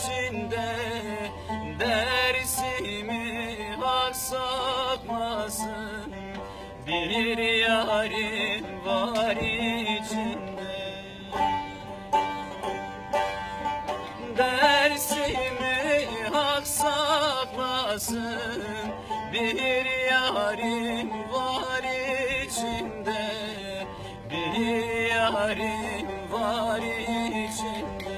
içinde dersimi aksatmasın bir yarim var içinde. Dersimi hak aksatmasın bir yarim var içinde. Bir yarim var içinde.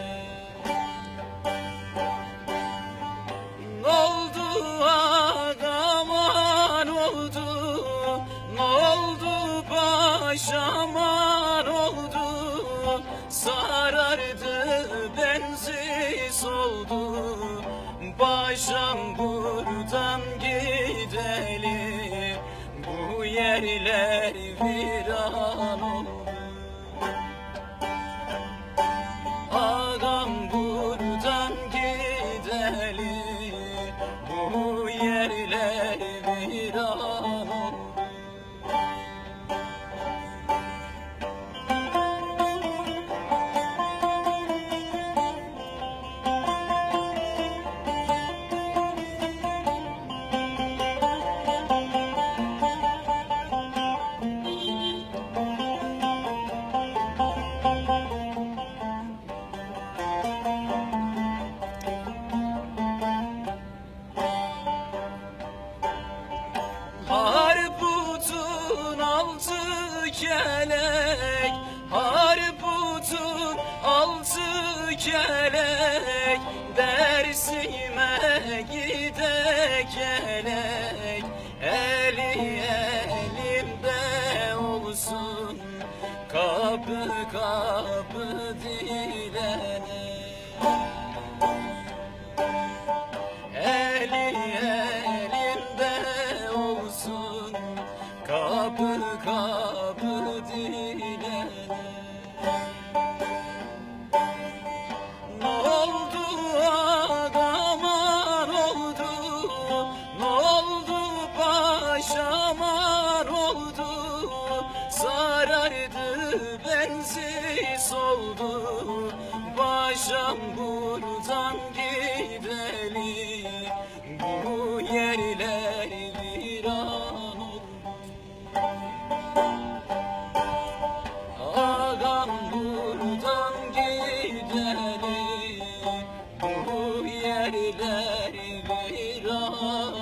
Başaman oldu Sarardı bensiz oldu. Başam buradan gidelim Bu yerler viran oldu. Ağam buradan gidelim Bu yerler viran kelek Harputun altı kelek Dersime gide kelek Eli elimde olsun Kapı kapı dilenek Eli elimde olsun Kapı kapı bensiz oldu. Başam buradan gidelim Bu yerler viran oldu